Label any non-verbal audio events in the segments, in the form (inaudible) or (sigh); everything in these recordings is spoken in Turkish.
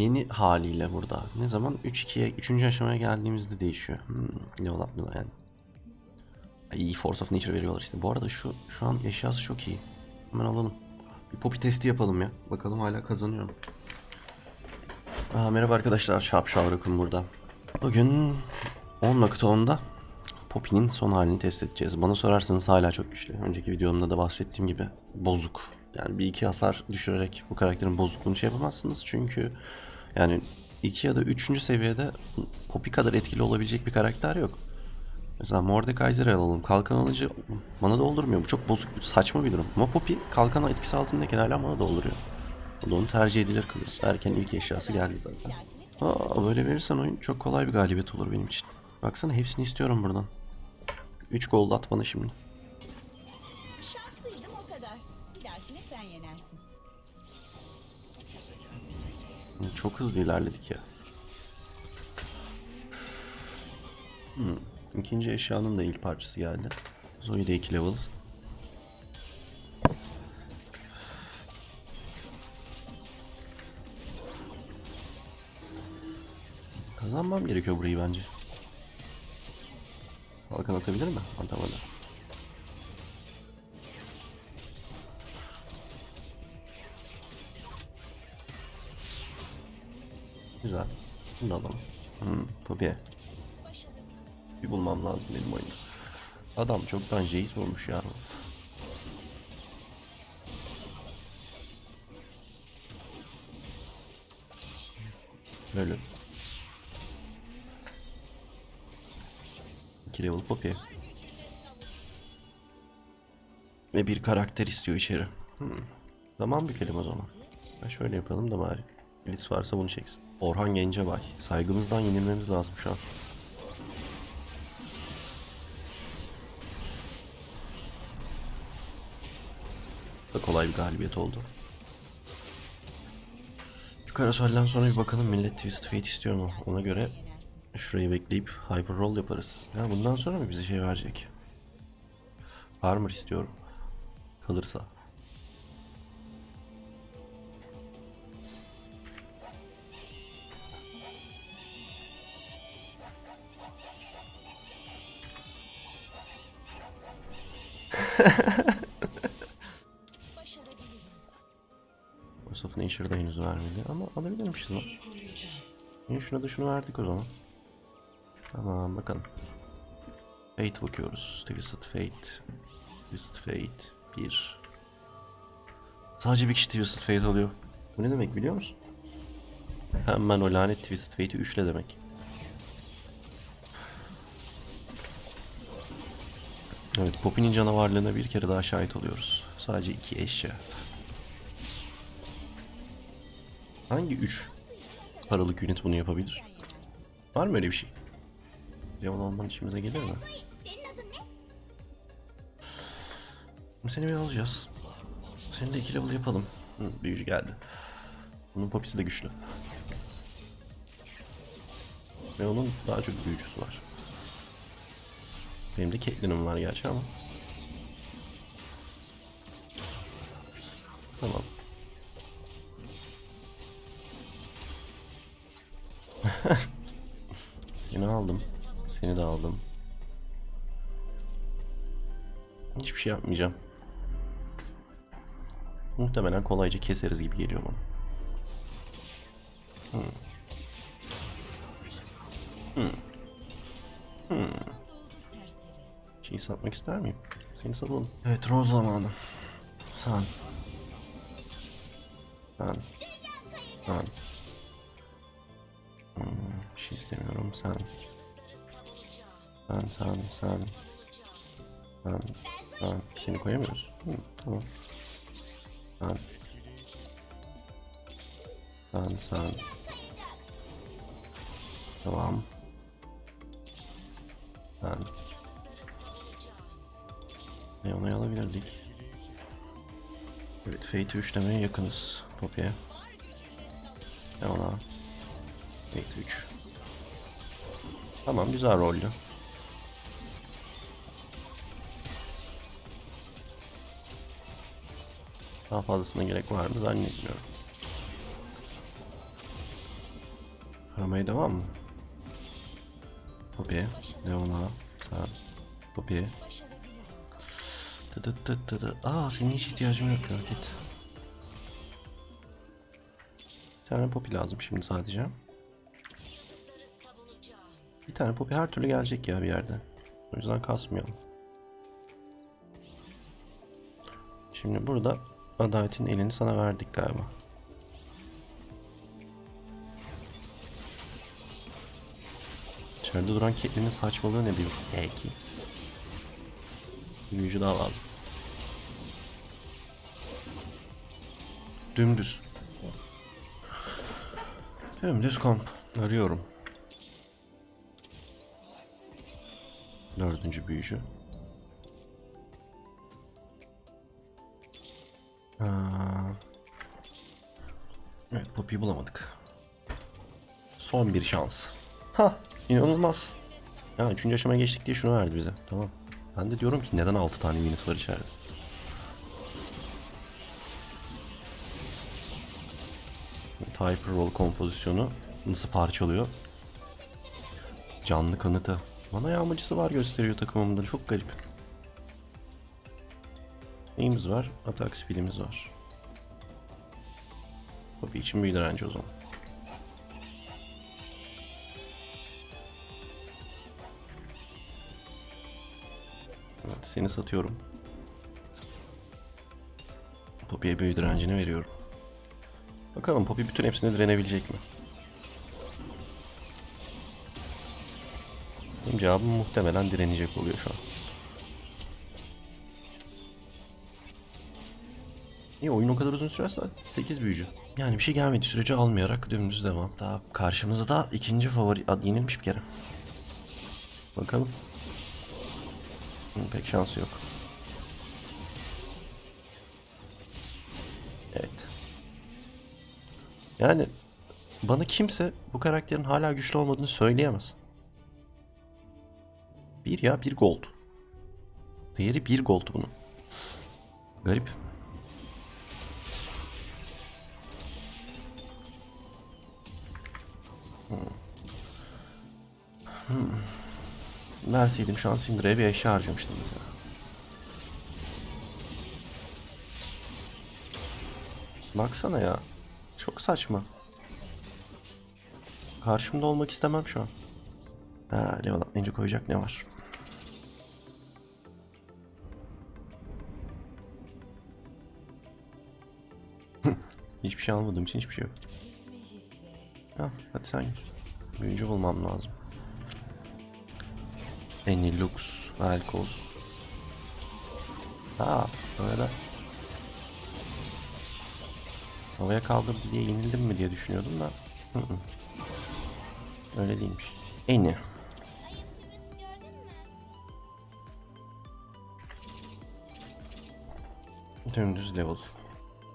Yeni haliyle burada. Ne zaman? 3-2'ye, 3. aşamaya geldiğimizde değişiyor. Hmm, level atlıyorlar yani. İyi Force of Nature veriyorlar işte. Bu arada şu şu an eşyası çok iyi. Hemen alalım. Bir poppy testi yapalım ya. Bakalım hala kazanıyor mu? Aa, merhaba arkadaşlar. Şapşal Rock'un burada. Bugün 10.10'da Poppy'nin son halini test edeceğiz. Bana sorarsanız hala çok güçlü. Önceki videomda da bahsettiğim gibi bozuk. Yani bir iki hasar düşürerek bu karakterin bozukluğunu şey yapamazsınız. Çünkü yani iki ya da üçüncü seviyede Poppy kadar etkili olabilecek bir karakter yok. Mesela Mordekaiser'ı alalım. Kalkan alıcı mana doldurmuyor. Bu çok bozuk, saçma bir durum. Ama Poppy kalkan etkisi altındayken hala mana dolduruyor. O da onu tercih edilir kılıyor. Derken ilk eşyası geldi zaten. Aa, böyle verirsen oyun çok kolay bir galibiyet olur benim için. Baksana hepsini istiyorum buradan. 3 gold at bana şimdi. Şanslıydım o kadar. Bir dahakine sen yenersin. Çok hızlı ilerledik ya. Hmm. İkinci eşyanın da ilk parçası geldi. Zoe de 2 level. Kazanmam gerekiyor burayı bence. Balkan atabilir mi? Atamadı. Güzel. Bunu da alalım. Hmm, Poppy. Bir bulmam lazım benim oyunu. Adam çoktan Jace bulmuş ya. Böyle. 2 level Poppy. Ve bir karakter istiyor içeri. Hmm. Zaman bükelim o zaman. Ben şöyle yapalım da bari. Blitz varsa bunu çeksin. Orhan Gencebay. Saygımızdan yenilmemiz lazım şu an. Da kolay bir galibiyet oldu. Şu karasolden sonra bir bakalım millet Twisted Fate istiyor mu? Ona göre şurayı bekleyip Hyper Roll yaparız. Ya bundan sonra mı bize şey verecek? Armor istiyorum. Kalırsa. (laughs) alabilirmişiz lan. Niye şuna da şunu verdik o zaman. Tamam bakalım. Fate bakıyoruz. Twisted Fate. Twisted Fate 1. Sadece bir kişi Twisted Fate oluyor. Bu ne demek biliyor musun? Hemen o lanet Twisted Fate'i üçle demek. Evet, Poppy'nin canavarlığına bir kere daha şahit oluyoruz. Sadece iki eşya. Hangi 3 paralık unit bunu yapabilir? Var mı öyle bir şey? Level olman işimize gelir mi? Seni bir alacağız. Seni de 2 level yapalım. Hı, büyücü geldi. Bunun popisi de güçlü. Ve onun daha çok büyücüsü var. Benim de Caitlyn'im var gerçi ama. Tamam. (laughs) Yine aldım. Seni de aldım. Hiçbir şey yapmayacağım. Muhtemelen kolayca keseriz gibi geliyor bana. Hmm. Hmm. Hmm. Şeyi satmak ister miyim? Seni satalım. Evet rol zamanı. Sen. Sen. Sen. İstemiyorum. Sen. Sen, sen, sen. Sen, sen. Seni koyamıyoruz. Hı, tamam. Sen. Sen, sen. Tamam. Sen. Ne onayı alabilirdik. Evet Fate 3 demeye yakınız Poppy'e. Ne ona? Fate 3. Tamam güzel rollü. Daha fazlasına gerek var mı zannetmiyorum. Aramaya devam mı? Poppy, Leona, tamam. Poppy. Tıdı tıdı tıdı. Aa senin hiç ihtiyacın yok ya git. Bir tane Poppy lazım şimdi sadece. Bir tane Poppy her türlü gelecek ya bir yerde. O yüzden kasmayalım. Şimdi burada adaletin elini sana verdik galiba. İçeride duran Caitlyn'in saçmalığı ne diyor? Peki. Bir büyücü daha lazım. Dümdüz. Dümdüz kamp. Arıyorum. Dördüncü büyücü. Aa, evet Poppy'yi bulamadık. Son bir şans. Ha, inanılmaz. Ya üçüncü aşamaya geçtik diye şunu verdi bize. Tamam. Ben de diyorum ki neden 6 tane unit var içeride? Hyper Roll kompozisyonu nasıl parçalıyor? Canlı kanıtı. Bana yağmacısı var gösteriyor takımımda. Çok garip. Neyimiz var? Atak speed'imiz var. Poppy için büyü direnci o zaman. Evet, seni satıyorum. Poppy'ye büyü direncini veriyorum. Bakalım Poppy bütün hepsini direnebilecek mi? Benim cevabım muhtemelen direnecek oluyor şu an. İyi oyun o kadar uzun sürerse 8 büyücü. Yani bir şey gelmediği sürece almayarak dümdüz devam. Daha karşımızda da ikinci favori ad yenilmiş bir kere. Bakalım. Hı, Pek şansı yok. Evet. Yani bana kimse bu karakterin hala güçlü olmadığını söyleyemez. Bir ya bir gold. Değeri bir gold bunun. Garip. Verseydim şu an Syndra'ya bir eşya harcamıştım mesela. Baksana ya. Çok saçma. Karşımda olmak istemem şu an. Ha, level atlayınca koyacak ne var? (laughs) hiçbir şey almadığım için hiçbir şey yok. Ha, hadi sen gir. Büyücü bulmam lazım. Enilux, Velkoz. Ha, böyle. Havaya kaldırdı diye yenildim mi diye düşünüyordum da. Öyle değilmiş. Eni. Dümdüz level.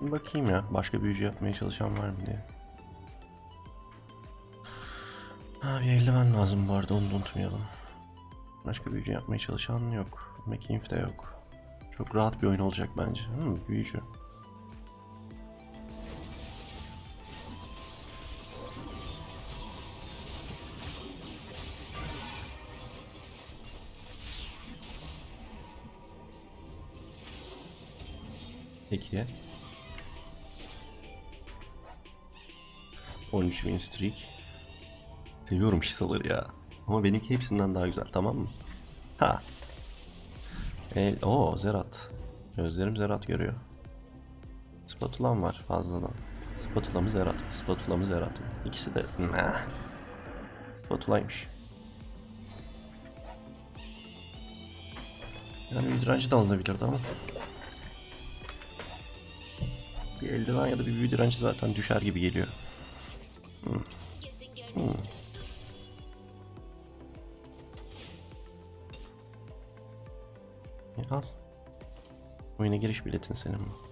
Bakayım ya. Başka büyücü yapmaya çalışan var mı diye. Ha bir eldiven lazım bu arada onu da unutmayalım. Başka büyücü yapmaya çalışan yok. Mekinf de yok. Çok rahat bir oyun olacak bence. Hmm, büyücü. Peki. 13 win streak. Seviyorum şisaları ya. Ama benimki hepsinden daha güzel tamam mı? Ha. El, o Zerat. Gözlerim Zerat görüyor. Spatulam var fazladan. Spatula mı Zerat? Spatula mı Zerat? İkisi de Nah. Spatulaymış. Yani bir direnci de alınabilirdi ama. Bir eldiven ya da bir büyü direnci zaten düşer gibi geliyor. Hmm. Hmm. E, al. Oyuna giriş biletin senin bu.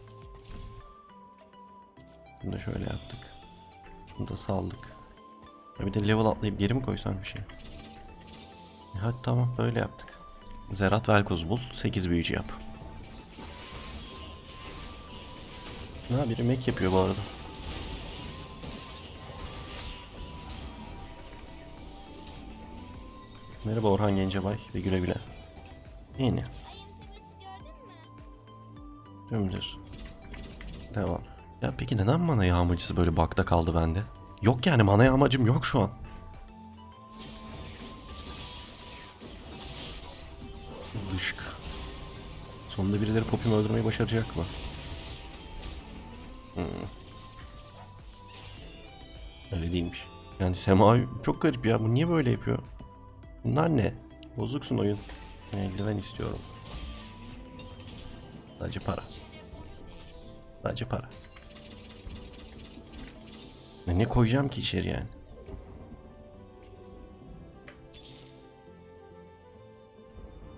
Bunu da şöyle yaptık. Bunu da saldık. Ya bir de level atlayıp geri mi koysam bir şey? E Hadi tamam böyle yaptık. Zerat Velkoz bul. 8 büyücü yap. Ha biri mek yapıyor bu arada. Merhaba Orhan Gencebay ve güle güle. Yeni. Dümdüz. Devam. Ya peki neden mana yağmacısı böyle bakta kaldı bende? Yok yani mana yağmacım yok şu an. Dışk. Sonunda birileri Poppy'mi öldürmeyi başaracak mı? Öyle değilmiş. Yani Sema çok garip ya. Bu niye böyle yapıyor? Bunlar ne? Bozuksun oyun. Eldiven istiyorum. Sadece para. Sadece para. Ya ne koyacağım ki içeri yani?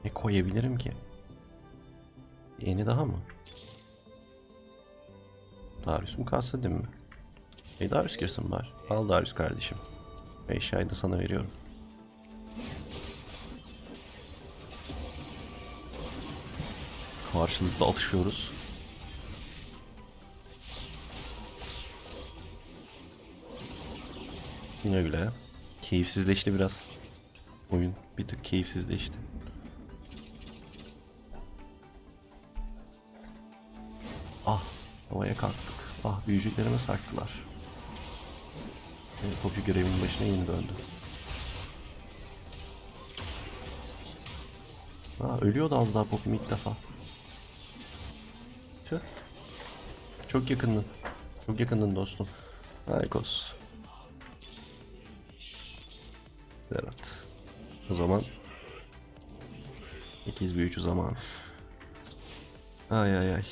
Ne koyabilirim ki? Yeni daha mı? Darius mu kalsa değil mi? E Darius girsin bari. Al Darius kardeşim. Eşyayı da sana veriyorum. Karşılıklı atışıyoruz. Yine güle. Keyifsizleşti biraz. Oyun bir tık keyifsizleşti. Ah, havaya kalktık. Ah, büyücüklerime sarktılar. Evet, Poppy görevinin başına yeni döndü. Aa, ölüyordu az daha Poppy ilk defa. Tüh. Çok yakındın. Çok yakındın dostum. Harikos. Evet. O zaman 8 büyücü zaman. Ay ay ay.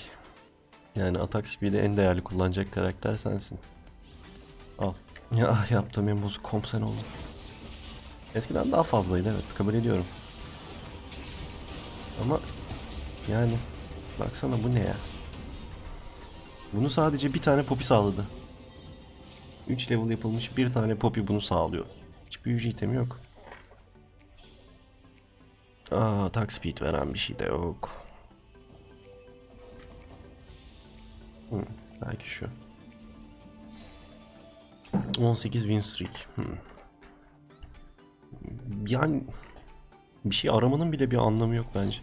Yani atak speed'i en değerli kullanacak karakter sensin. Ya ah, yaptığım en bozuk komp sen oldun. Eskiden daha fazlaydı evet kabul ediyorum. Ama yani baksana bu ne ya? Bunu sadece bir tane popi sağladı. 3 level yapılmış bir tane popi bunu sağlıyor. Hiç büyücü itemi yok. Aa, atak speed veren bir şey de yok. Hı, belki şu. 18 win streak. Hı. Yani bir şey aramanın bile bir anlamı yok bence.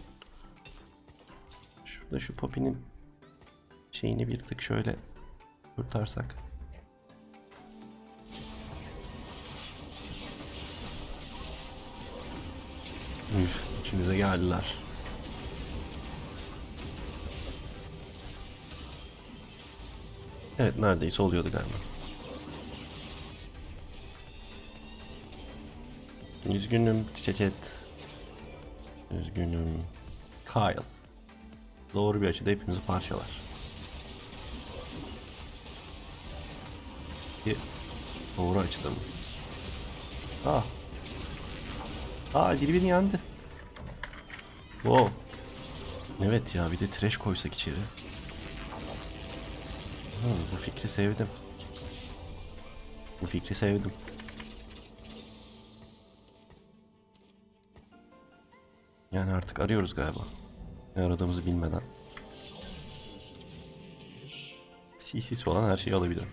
Şurada şu Poppy'nin şeyini bir tık şöyle kurtarsak. Üf, içimize geldiler. Evet neredeyse oluyordu galiba. Üzgünüm Çiçet. Üzgünüm. Kyle. Doğru bir açıda hepimizi parçalar. Bir doğru açıda mı? Ah. Aa biri beni yendi. Wow. Evet ya bir de trash koysak içeri. Hmm, bu fikri sevdim. Bu fikri sevdim. Yani artık arıyoruz galiba. Ne aradığımızı bilmeden. CC'si olan her şeyi alabilirim.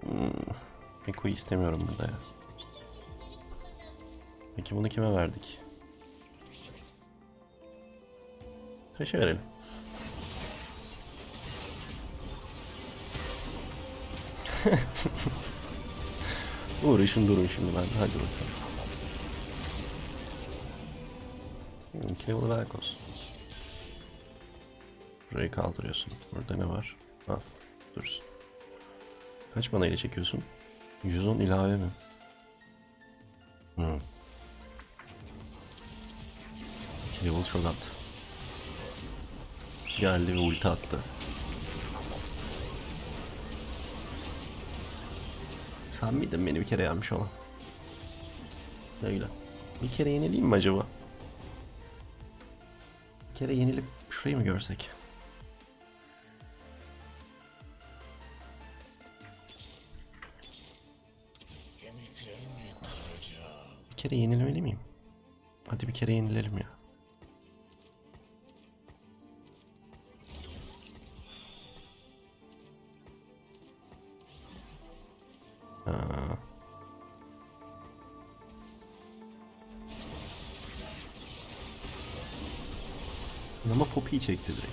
Hmm. Eko'yu istemiyorum burada ya. Peki bunu kime verdik? Taşı verelim. (laughs) Uğraşın durun şimdi ben. Hadi bakalım. Ayak olsun. Burayı kaldırıyorsun. Burada ne var? Al. Dursun. Kaç bana ile çekiyorsun? 110 ilave mi? Hmm. Level shot attı. Geldi ve ulti attı. Sen miydin beni bir kere yenmiş olan? Öyle. Bir kere yenileyim mi acaba? Bir kere yenilip şurayı mı görsek? Bir kere yenilmeli miyim? Hadi bir kere yenilelim ya. Poppy'yi çekti direkt.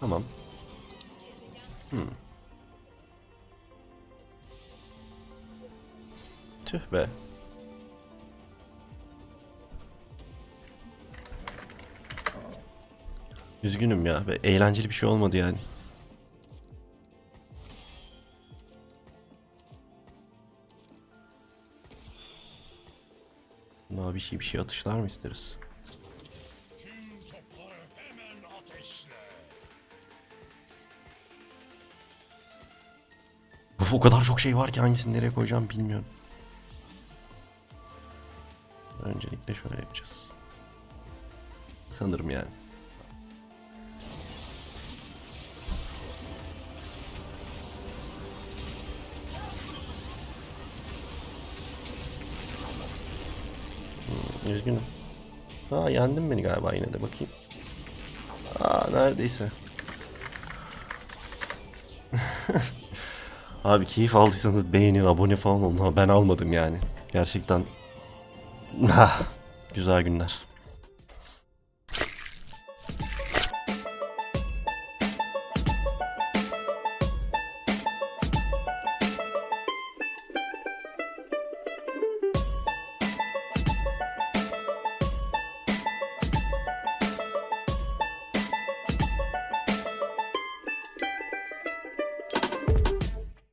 Tamam. Hmm. Tüh be. Üzgünüm ya. Eğlenceli bir şey olmadı yani. Daha bir şey atışlar mı isteriz? Of, o kadar çok şey var ki hangisini nereye koyacağım bilmiyorum. Öncelikle şöyle yapacağız. Sanırım yani. Üzgünüm. Ha yendin beni galiba yine de bakayım. Aa neredeyse. (laughs) Abi keyif aldıysanız beğenin, abone falan olun. Ha, ben almadım yani. Gerçekten. (laughs) Güzel günler.